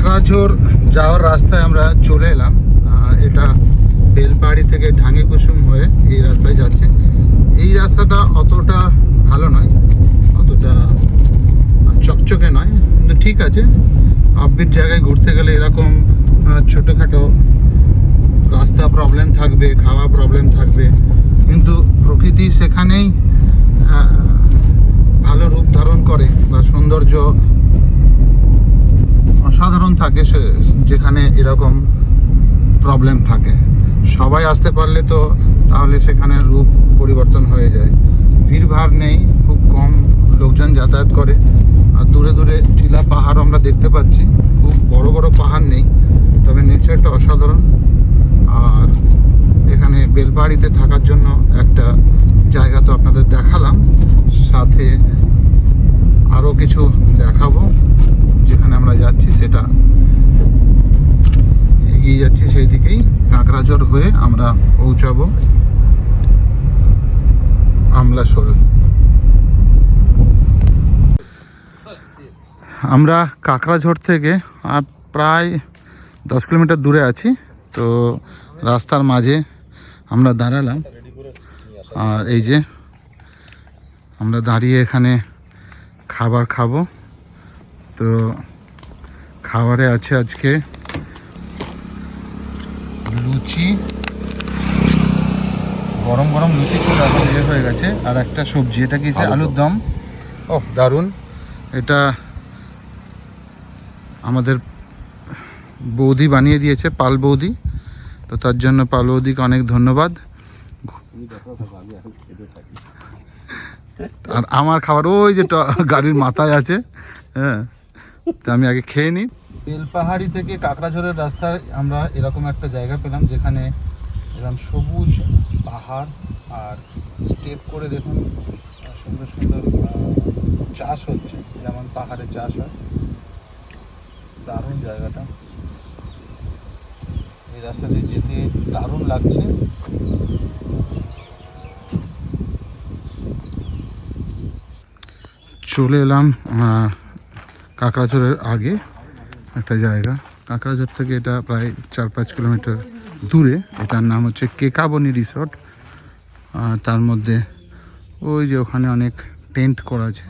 কাকড়াঝোর যাওয়ার রাস্তায় আমরা চলে এলাম। এটা বেলপাহাড়ি থেকে ঢাঙ্গি কুসুম হয়ে এই রাস্তায় যাচ্ছে। এই রাস্তাটা অতটা ভালো নয়, অতটা চকচকে নয়। কিন্তু ঠিক আছে আপবিট জায়গায় ঘুরতে গেলে এরকম ছোটোখাটো রাস্তা প্রবলেম থাকবে, খাওয়া প্রবলেম থাকবে। কিন্তু প্রকৃতি সেখানেই ভালো রূপ ধারণ করে বা সৌন্দর্য অসাধারণ থাকে সে- যেখানে এরকম প্রবলেম থাকে। সবাই আসতে পারলে তো তাহলে সেখানে রূপ পরিবর্তন হয়ে যায়। ভিড়ভাড় নেই, খুব কম লোকজন যাতায়াত করে। আর দূরে দূরে টিলা পাহাড় আমরা দেখতে পাচ্ছি। খুব বড় বড় পাহাড় নেই, তবে নেচারটা অসাধারণ। আর এখানে বেলবাড়িতে থাকার জন্য একটা জায়গা তো আপনাদের দেখালাম। সাথে আরও কিছু দেখাবো। যেখানে আমরা যাচ্ছি সেটা এগিয়ে যাচ্ছি সেই দিকেই। কাঁকড়াঝড় হয়ে আমরা পৌঁছাবো আমলাশোল। আমরা কাঁকড়াঝড় থেকে আর প্রায় দশ কিলোমিটার দূরে আছি, তো রাস্তার মাঝে আমরা দাঁড়ালাম। আর এই যে আমরা দাঁড়িয়ে এখানে খাবার খাব। তো খাবারে আছে আজকে লুচি। গরম গরম লুচি এখন ইয়ে হয়ে গেছে। আর একটা সবজি এটা কি? আলুর দম। ও দারুণ। এটা আমাদের বৌদি বানিয়ে দিয়েছে পাল বৌদি। তো তার জন্য পাল বৌদিকে অনেক ধন্যবাদ। আর আমার খাবার ওই যে গাড়ির মাথায় আছে হ্যাঁ। তো আমি আগে খেয়ে নিই। বেলপাহাড়ি থেকে কাকড়াঝোড়ের রাস্তায় আমরা এরকম একটা জায়গা পেলাম যেখানে এরকম সবুজ পাহাড় আর স্টেপ করে দেখুন সুন্দর সুন্দর চাষ হচ্ছে। যেমন পাহাড়ে চাষ হয়। দারুণ জায়গাটা। এই রাস্তা দিয়ে যেতে দারুণ লাগছে। চলে এলাম আহ, কাকড়াঝোড়ের আগে একটা জায়গা। কাকড়াঝোড় থেকে এটা প্রায় চার পাঁচ কিলোমিটার দূরে। এটার নাম হচ্ছে কেকাবনি রিসর্ট। আর তার মধ্যে ওই যে ওখানে অনেক টেন্ট করা আছে।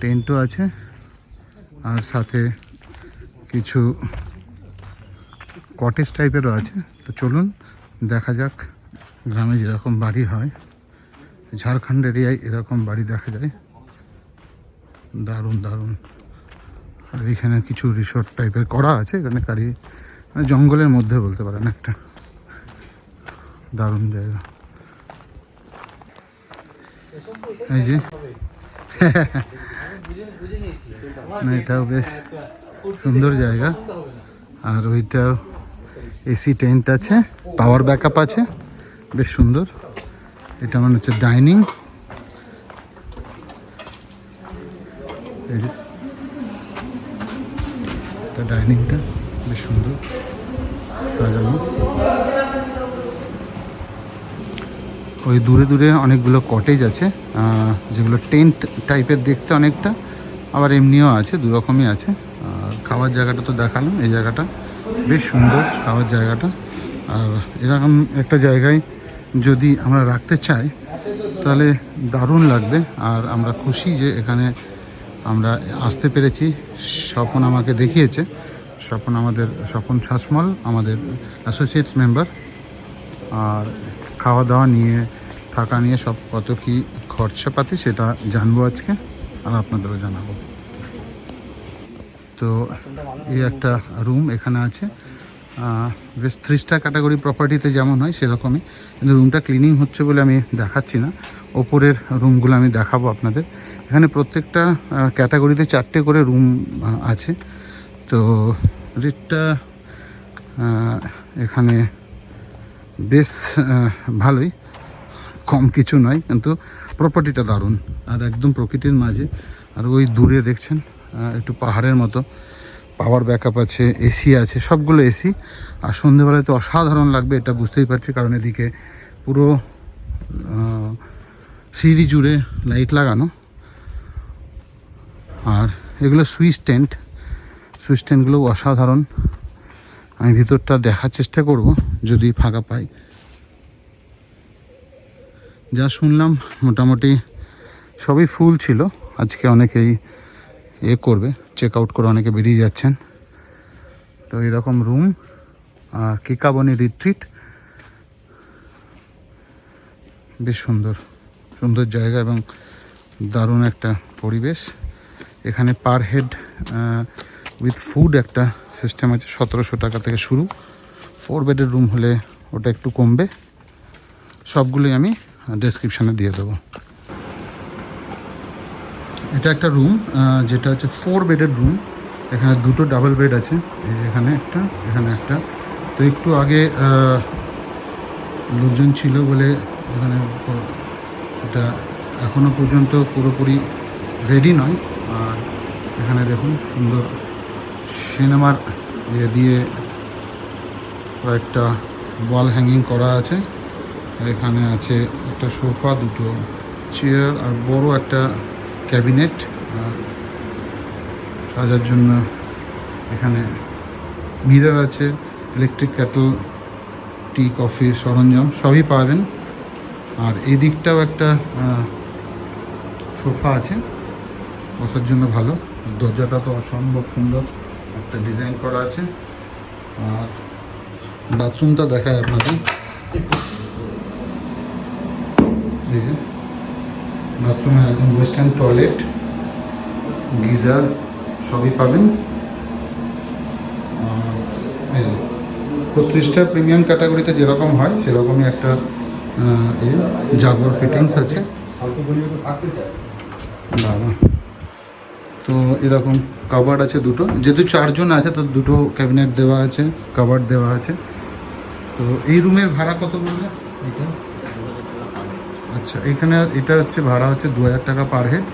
টেন্টও আছে। আর সাথে কিছু কটেজ টাইপেরও আছে। তো চলুন দেখা যাক গ্রামে যেরকম বাড়ি হয়। ঝাড়খণ্ড এরিয়ায় এরকম বাড়ি দেখা যায়। দারুণ দারুণ। আর এখানে কিছু রিসোর্ট টাইপের করা আছে, এখানে গাড়ি মানে জঙ্গলের মধ্যে বলতে পারেন একটা। দারুণ জায়গা। এই যে। না, এটাও বেশ সুন্দর জায়গা। আর ওইটাও এসি টেন্ট আছে পাওয়ার ব্যাকআপ আছে, বেশ সুন্দর। এটা মানে হচ্ছে ডাইনিং এই যে। এটা ডাইনিংটা, বেশ সুন্দর। সাজানো। ওই দূরে দূরে অনেকগুলো কটেজ আছে যেগুলো টেন্ট টাইপের দেখতে অনেকটা, আবার এমনিও আছে দু রকমই আছে। আর খাওয়ার জায়গাটা তো দেখালাম, এই জায়গাটা বেশ সুন্দর খাওয়ার জায়গাটা। আর এরকম একটা জায়গায় যদি আমরা রাখতে চাই, তাহলে দারুণ লাগবে। আর আমরা খুশি যে এখানে আমরা আসতে পেরেছি। স্বপন আমাকে দেখিয়েছে। স্বপন আমাদের, স্বপন শাসমল, আমাদের অ্যাসোসিয়েটস মেম্বার আর খাওয়া দাওয়া নিয়ে, থাকা নিয়ে সব কত কী খরচাপাতি সেটা জানব আজকে আর আপনাদেরও জানাব। তো এই একটা রুম এখানে আছে। বেশ থ্রি স্টার ক্যাটাগরি প্রপার্টিতে যেমন হয় সেরকমই। কিন্তু রুমটা ক্লিনিং হচ্ছে বলে আমি দেখাচ্ছি না। ওপরের রুমগুলো আমি দেখাবো আপনাদের। এখানে প্রত্যেকটা ক্যাটাগরিতে চারটে করে রুম আছে। তো রেটটা এখানে বেশ ভালোই। কম কিছু নয়, কিন্তু প্রপার্টিটা দারুণ। আর একদম প্রকৃতির মাঝে। আর ওই দূরে দেখছেন একটু পাহাড়ের মতো। পাওয়ার ব্যাকআপ আছে, এসি আছে, সবগুলো এসি। আর সন্ধেবেলায় তো অসাধারণ লাগবে, এটা বুঝতেই পারছি। কারণ এদিকে পুরো সিঁড়ি জুড়ে লাইট লাগানো। আর এগুলো সুইচ টেন্ট। সুইচ স্ট্যান্ডগুলো অসাধারণ। আমি ভিতরটা দেখার চেষ্টা করব, যদি ফাঁকা পাই। যা শুনলাম, মোটামুটি সবই ফুল ছিল। আজকে অনেকেই এ করবে চেক আউট করে অনেকে বেরিয়ে যাচ্ছেন। তো এরকম রুম আর কিকাবনি রিট্রিট বেশ সুন্দর। সুন্দর জায়গা এবং দারুণ একটা পরিবেশ। এখানে পার হেড উইথ ফুড একটা সিস্টেম আছে সতেরোশো টাকা থেকে শুরু। ফোর বেডের রুম হলে ওটা একটু কমবে। সবগুলোই আমি ডেসক্রিপশানে দিয়ে দেবো। এটা একটা রুম যেটা হচ্ছে ফোর বেডের রুম এখানে দুটো ডাবল বেড আছে। এই যে এখানে একটা এখানে একটা। তো একটু আগে লোকজন ছিল বলে এখানে এটা এখনও পর্যন্ত পুরোপুরি রেডি নয়। আর এখানে দেখুন, সুন্দর সিনেমার ইয়ে দিয়ে কয়েকটা ওয়াল হ্যাঙ্গিং করা আছে। এখানে আছে একটা সোফা, দুটো চেয়ার আর বড় একটা ক্যাবিনেট আর সাজার জন্য এখানে মিরার আছে ইলেকট্রিক ক্যাটল টি কফি সরঞ্জাম সবই পাবেন। আর এই দিকটাও একটা সোফা আছে। বসার জন্য ভালো। দরজাটা তো অসম্ভব সুন্দর একটা ডিজাইন করা আছে। আর বাথরুমটা দেখায় আপনাদের। বাথরুমে একদম ওয়েস্টার্ন টয়লেট, গিজার সবই পাবেন। এই প্রিমিয়াম ক্যাটাগরিতে যেরকম হয়, সেরকমই একটা জাগর ফিটিংস আছে। বাবা। তো এরকম কাভার্ড আছে দুটো। যেহেতু চারজন আছে, তো দুটো ক্যাবিনেট দেওয়া আছে কাভার্ড দেওয়া আছে। তো এই রুমের ভাড়া কত বললে? এটা? আচ্ছা এখানে এটা হচ্ছে ভাড়া হচ্ছে দু হাজার টাকা পার হেড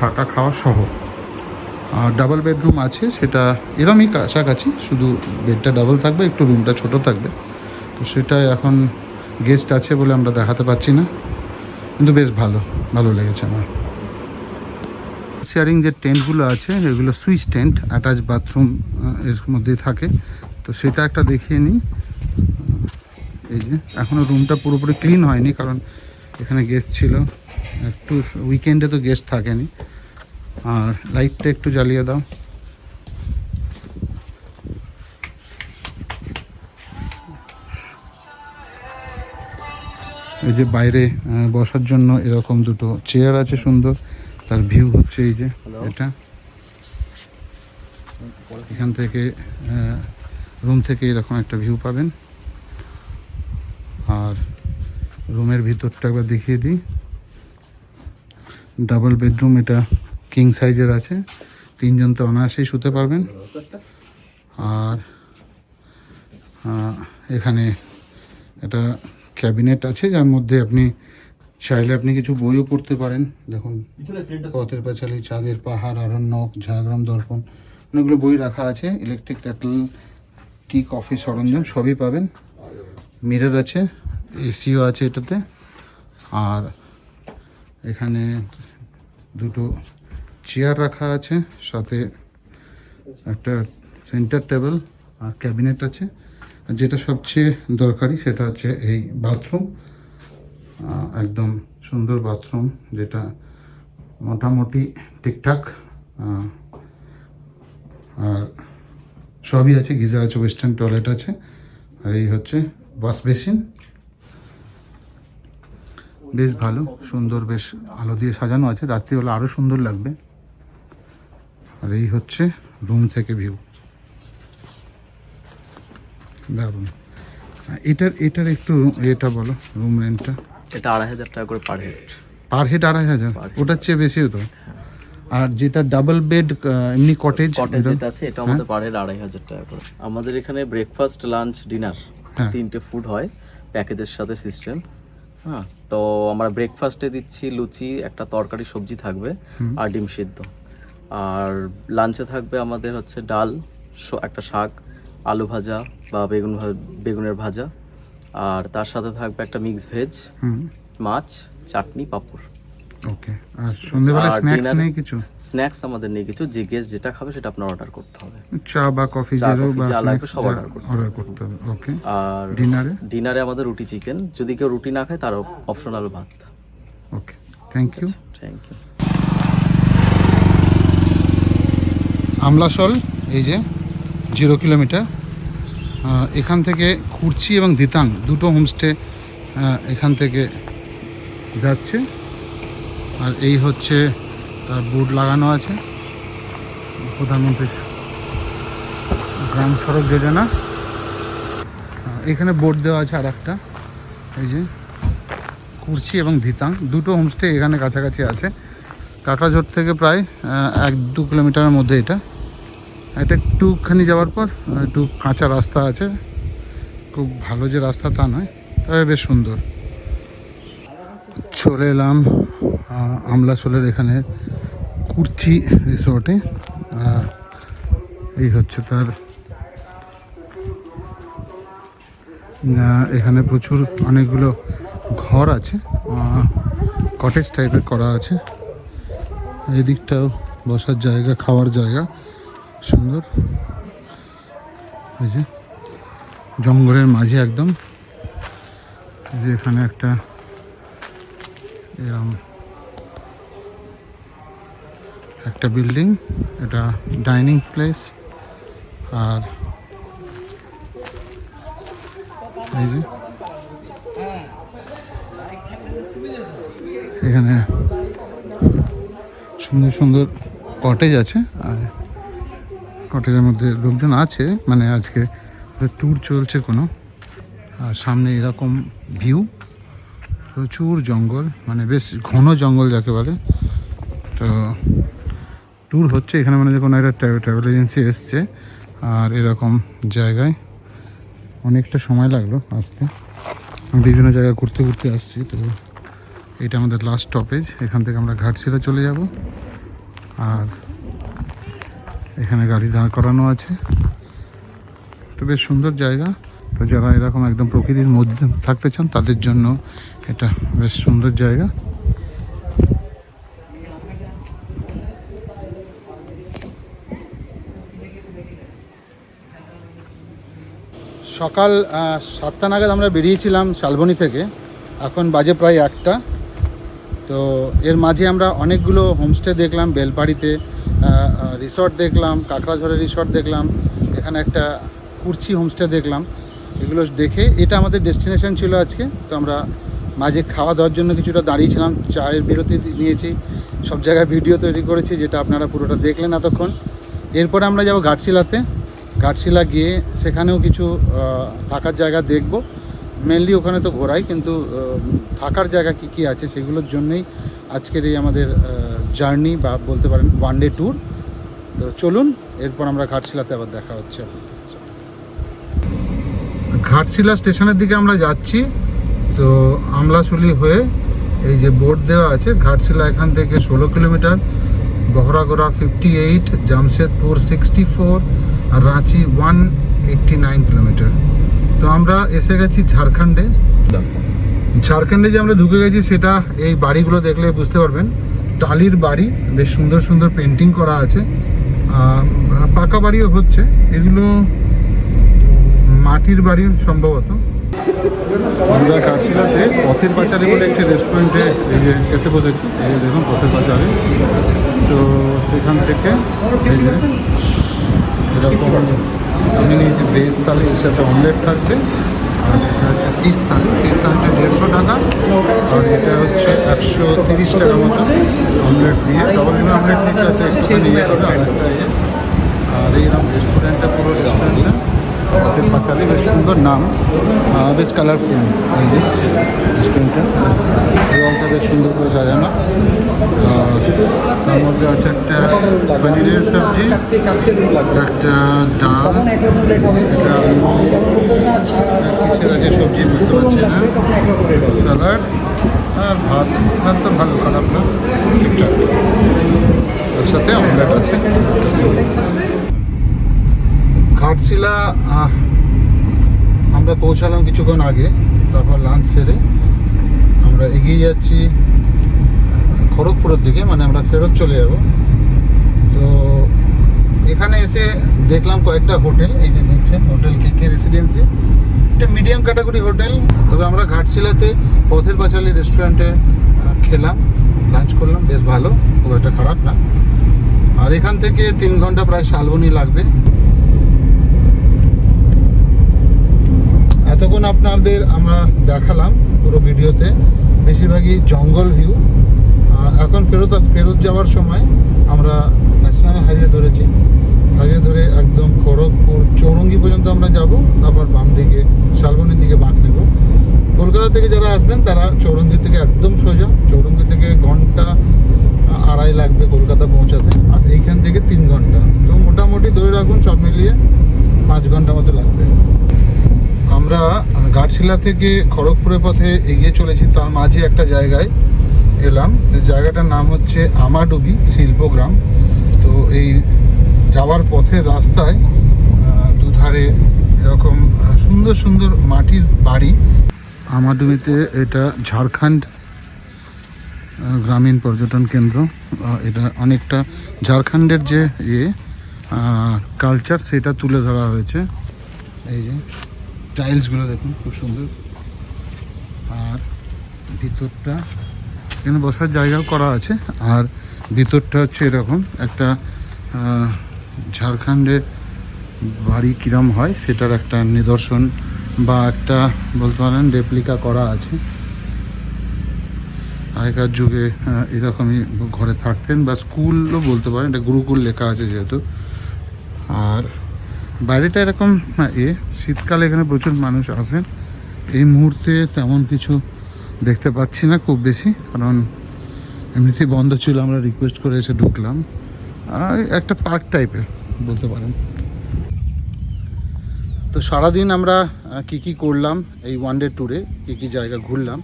থাকা খাওয়া সহ। আর ডাবল বেডরুম আছে, সেটা এরমই কাছাকাছি, শুধু বেডটা ডাবল থাকবে, একটু রুমটা ছোট থাকবে। তো সেটা এখন গেস্ট আছে বলে আমরা দেখাতে পাচ্ছি না। কিন্তু বেশ ভালো ভালো লেগেছে আমার। শেয়ারিং যে টেন্টগুলো আছে, এগুলো সুইচ টেন্ট, অ্যাটাচ বাথরুম এর মধ্যে থাকে। তো সেটা একটা দেখিয়ে নিই। এই যে এখনও রুমটা পুরোপুরি ক্লিন হয়নি, কারণ এখানে গেস্ট ছিল। একটু উইকেন্ডে তো গেস্ট থাকেনি। আর লাইটটা একটু জ্বালিয়ে দাও। এই যে বাইরে বসার জন্য এরকম দুটো চেয়ার আছে সুন্দর। তার ভিউ হচ্ছে এই যে এটা। এখান থেকে রুম থেকে এরকম একটা ভিউ পাবেন। আর রুমের ভিতরটা একবার দেখিয়ে দিই। ডাবল বেডরুম এটা কিং সাইজের আছে। তিনজন তো অনায়াসেই শুতে পারবেন। আর এখানে একটা ক্যাবিনেট আছে যার মধ্যে আপনি চাইলে আপনি কিছু বইও পড়তে পারেন। দেখুন পথের পাঁচালী চাঁদের পাহাড় আরণ্যক ঝাড়গ্রাম দর্পণ অনেকগুলো বই রাখা আছে। ইলেকট্রিক ক্যাটল টি কফি সরঞ্জাম সবই পাবেন। মিরর আছে এসিও আছে এটাতে। আর এখানে দুটো চেয়ার রাখা আছে সাথে একটা সেন্টার টেবিল আর ক্যাবিনেট আছে। যেটা সবচেয়ে দরকারি সেটা হচ্ছে এই বাথরুম একদম সুন্দর বাথরুম যেটা মোটামুটি ঠিকঠাক আর সবই আছে, গিজার আছে ওয়েস্টার্ন টয়লেট আছে, আর এই হচ্ছে ওয়াশ বেসিন বেশ ভালো, সুন্দর, বেশ আলো দিয়ে সাজানো আছে, রাত্রিবেলা আরও সুন্দর লাগবে। আর এই হচ্ছে রুম থেকে ভিউ দারুণ। এটার এটার একটু এটা বলো রুম রেন্টটা এটা আড়াই হাজার টাকা করে পার হেড পার হেড আড়াই হাজার? ওটার চেয়ে বেশি হতো আর যেটা ডাবল বেড এমনি কটেজ কটেজ যেটা আছে এটা আমাদের পার হেড আড়াই হাজার টাকা করে। আমাদের এখানে ব্রেকফাস্ট লাঞ্চ ডিনার হ্যাঁ। তিনটে ফুড হয় প্যাকেজের সাথে সিস্টেম হ্যাঁ তো আমরা ব্রেকফাস্টে দিচ্ছি লুচি একটা তরকারি সবজি থাকবে আর ডিম সিদ্ধ। আর লাঞ্চে থাকবে আমাদের হচ্ছে ডাল একটা শাক আলু ভাজা বা বেগুন বেগুনের ভাজা। আর তার সাথে থাকবে একটা মিক্স ভেজ মাছ চাটনি পাঁপড়। ওকে। আর সন্ধ্যেবেলা স্ন্যাক্স নেই কিছু? স্ন্যাক্স আমাদের নেই কিছু। যে গেস্ট যেটা খাবে সেটা আপনার অর্ডার করতে হবে। চা বা কফি যেরো বা স্ন্যাক্স সব order করতে অর্ডার করতে হবে। ওকে। আর ডিনারে ডিনারে আমাদের রুটি চিকেন যদি কেউ রুটি না খায় তারও অপশনাল ভাত। Okay. Thank you thank you Amlasol এই যে। Zero kilometre. এখান থেকে কুর্চি এবং দিতাং দুটো হোমস্টে এখান থেকে যাচ্ছে। আর এই হচ্ছে তার বোর্ড লাগানো আছে। প্রধানমন্ত্রী গ্রাম সড়ক যোজনা। এখানে বোর্ড দেওয়া আছে আর একটা এই যে কুর্চি এবং ধিতাং দুটো হোমস্টে এখানে কাছাকাছি আছে। কাকড়াঝোড় থেকে প্রায় এক দু কিলোমিটারের মধ্যে এটা। এটা একটুখানি যাওয়ার পর একটু কাঁচা রাস্তা আছে। খুব ভালো যে রাস্তা তা নয় তবে বেশ সুন্দর। চলে এলাম আহ, আমলাসোলের এখানে কুর্চি রিসোর্টে এই হচ্ছে তার এখানে প্রচুর অনেকগুলো ঘর আছে কটেজ টাইপের করা আছে। এদিকটাও বসার জায়গা খাওয়ার জায়গা। সুন্দর। যে, জঙ্গলের মাঝে একদম। যে এখানে একটা এরম একটা বিল্ডিং, এটা ডাইনিং প্লেস। আর এই যে, এখানে সুন্দর সুন্দর কটেজ আছে। আর কটেজের মধ্যে লোকজন আছে মানে আজকে ট্যুর চলছে কোনো। আর সামনে এরকম ভিউ প্রচুর জঙ্গল মানে বেশ ঘন জঙ্গল যাকে বলে। তো ট্যুর হচ্ছে, এখানে মানে কোনো একটা ট্রাভেল এজেন্সি এসছে, আর এরকম জায়গায় অনেকটা সময় লাগল আসতে। বিভিন্ন জায়গায় ঘুরতে ঘুরতে আসছি, তো এটা আমাদের লাস্ট স্টপেজ এখান থেকে আমরা ঘাটশিলা চলে যাব। আর এখানে গাড়ি দাঁড় করানো আছে। তো বেশ সুন্দর জায়গা। তো যারা এরকম একদম প্রকৃতির মধ্যে থাকতে চান, তাদের জন্য এটা বেশ সুন্দর জায়গা। সকাল সাতটা নাগাদ আমরা বেরিয়েছিলাম শালবনি থেকে। এখন বাজে প্রায় একটা তো এর মাঝে আমরা অনেকগুলো হোমস্টে দেখলাম, বেলপাড়িতে। রিসর্ট দেখলাম, কাকড়াঝড়ের রিসর্ট দেখলাম, এখানে একটা কুর্চি হোমস্টে দেখলাম। এগুলো দেখে এটা আমাদের ডেস্টিনেশন ছিল আজকে। তো আমরা মাঝে খাওয়া দাওয়ার জন্য কিছুটা দাঁড়িয়েছিলাম, চায়ের বিরতি নিয়েছি, সব জায়গায় ভিডিও তৈরি করেছি, যেটা আপনারা পুরোটা দেখলেন এতক্ষণ। এরপরে আমরা যাব ঘাটশিলাতে। ঘাটশিলা গিয়ে সেখানেও কিছু থাকার জায়গা দেখব। মেনলি ওখানে তো ঘোরাই, কিন্তু থাকার জায়গা কি কি আছে সেগুলোর জন্যই আজকের এই আমাদের জার্নি বা বলতে পারেন ওয়ান ডে ট্যুর তো চলুন, এরপর আমরা ঘাটশিলাতে আবার দেখা হচ্ছে। ঘাটশিলা স্টেশনের দিকে আমরা যাচ্ছি, তো আমলাশুলি হয়ে এই যে বোর্ড দেওয়া আছে, ঘাটশিলা এখান থেকে ষোলো kilometre, Baharagora fifty eight Jamshedpur sixty four আর Ranchi one eighty nine kilometre. তো আমরা এসে গেছি ঝাড়খণ্ডে। ঝাড়খণ্ডে যে আমরা ঢুকে গেছি, সেটা এই বাড়িগুলো দেখলে বুঝতে পারবেন। টালির বাড়ি, বেশ সুন্দর সুন্দর পেন্টিং করা আছে। পাকা বাড়িও হচ্ছে। এগুলো মাটির বাড়ি সম্ভবত। আমরা কাছিলাতে পথের পাচারে বলে একটি রেস্টুরেন্টে এই যে খেতে বসেছি, এই যে দেখুন পথের পাচারে তো সেখান থেকে এই যে এরকম আমি নিয়েছি ভেজ থালি এর সাথে অমলেট থাকছে, আর ফিস থালি ফিস থালিটা দেড়শো টাকা। আর এটা হচ্ছে একশো তিরিশ টাকা মতো অমলেট দিয়ে। ডবল অমলেট নিতে হয়তো একটুখানি নিয়ে হবে আর একটা ইয়ে। আর এইরকম রেস্টুরেন্টটা পুরো রেস্টুরেন্টটা পাঁচালি বেশ সুন্দর নাম। বেশ কালারফুল এই যে রেস্টুরেন্টটা দেওয়ালটা বেশ সুন্দর করে সাজানো আর আছে একটা পনিরের সবজি, একটা ডাল একটা আলু আছে সবজি বুঝতে পারছি না স্যালাড আর ভাত। ভাত তো ভালো, খারাপ না, ঠিকঠাক। তার সাথে অমলেট আছে। ঘাটশিলা আমরা পৌঁছালাম কিছুক্ষণ আগে, তারপর লাঞ্চ সেরে আমরা এগিয়ে যাচ্ছি। খড়গপুরের দিকে মানে আমরা ফেরত চলে যাব। তো এখানে এসে দেখলাম কয়েকটা হোটেল, এই যে দেখছেন হোটেল কে কে রেসিডেন্সি একটা মিডিয়াম ক্যাটাগরি হোটেল, তবে আমরা ঘাটশিলাতে পথের পাঁচালী রেস্টুরেন্টে খেলাম লাঞ্চ করলাম, বেশ ভালো, খুব একটা খারাপ না। আর এখান থেকে তিন ঘণ্টা প্রায় শালবনি লাগবে। এতক্ষণ আপনাদের আমরা দেখালাম পুরো ভিডিওতে। বেশিরভাগই জঙ্গল ভিউ এখন ফেরত ফেরত যাওয়ার সময় আমরা ন্যাশনাল হাইওয়ে ধরেছি। হাইওয়ে ধরে একদম খড়গপুর চৌরঙ্গি পর্যন্ত আমরা যাব, তারপর বাম দিকে, শালবনির দিকে বাঁক নেব। কলকাতা থেকে যারা আসবেন, তারা চৌরঙ্গি থেকে একদম সোজা, চৌরঙ্গি থেকে ঘণ্টা আড়াই লাগবে কলকাতা পৌঁছাতে, আর এইখান থেকে তিন ঘণ্টা। তো মোটামুটি ধরে রাখুন সব মিলিয়ে পাঁচ ঘণ্টা মতো লাগবে। আমরা ঘাটশিলা থেকে খড়গপুরের পথে এগিয়ে চলেছি, তার মাঝে একটা জায়গায়। এলাম। জায়গাটার নাম হচ্ছে আমাডুবি শিল্পগ্রাম। তো এই যাওয়ার পথে রাস্তায় দুধারে এরকম সুন্দর সুন্দর মাটির বাড়ি। আমাডুবিতে এটা ঝাড়খণ্ড গ্রামীণ পর্যটন কেন্দ্র। এটা অনেকটা ঝাড়খণ্ডের যে ইয়ে কালচার সেটা তুলে ধরা হয়েছে। এই যে টাইলসগুলো দেখুন, খুব সুন্দর। আর ভিতরটা এখানে বসার জায়গাও করা আছে। আর ভিতরটা হচ্ছে এরকম, একটা ঝাড়খণ্ডের বাড়ি কিরম হয় সেটার একটা নিদর্শন বা একটা বলতে পারেন রেপ্লিকা করা আছে। আগেকার যুগে এরকমই ঘরে থাকতেন বা স্কুলও বলতে পারেন এটা গুরুকুল লেখা আছে যেহেতু। আর বাইরেটা এরকম এ, শীতকালে এখানে প্রচুর মানুষ আসেন। এই মুহূর্তে তেমন কিছু দেখতে পাচ্ছি না খুব বেশি, কারণ এমনিতেই বন্ধ ছিল, আমরা রিকোয়েস্ট করে এসে ঢুকলাম। একটা পার্ক টাইপের বলতে পারেন। তো সারাদিন আমরা কি কি করলাম, এই ওয়ান ডে ট্যুরে কী কী জায়গা ঘুরলাম,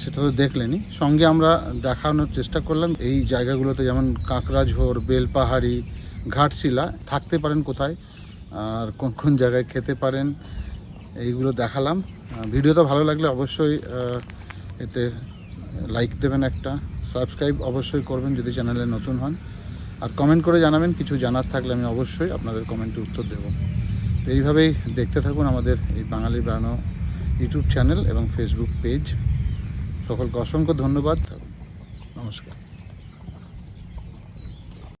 সেটা তো দেখলেনই সঙ্গে আমরা দেখানোর চেষ্টা করলাম, এই জায়গাগুলোতে যেমন কাঁকড়াঝোড় বেলপাহাড়ি, ঘাটশিলা, থাকতে পারেন কোথায়, আর কোন কোন জায়গায় খেতে পারেন, এইগুলো দেখালাম। ভিডিওটা ভালো লাগলে অবশ্যই এতে লাইক দেবেন একটা সাবস্ক্রাইব অবশ্যই করবেন যদি চ্যানেলে নতুন হন। আর কমেন্ট করে জানাবেন, কিছু জানার থাকলে আমি অবশ্যই আপনাদের কমেন্টে উত্তর দেব। তো এইভাবেই দেখতে থাকুন আমাদের এই বাঙালি বানানো ইউটিউব চ্যানেল এবং ফেসবুক পেজ সকলকে অসংখ্য ধন্যবাদ। নমস্কার।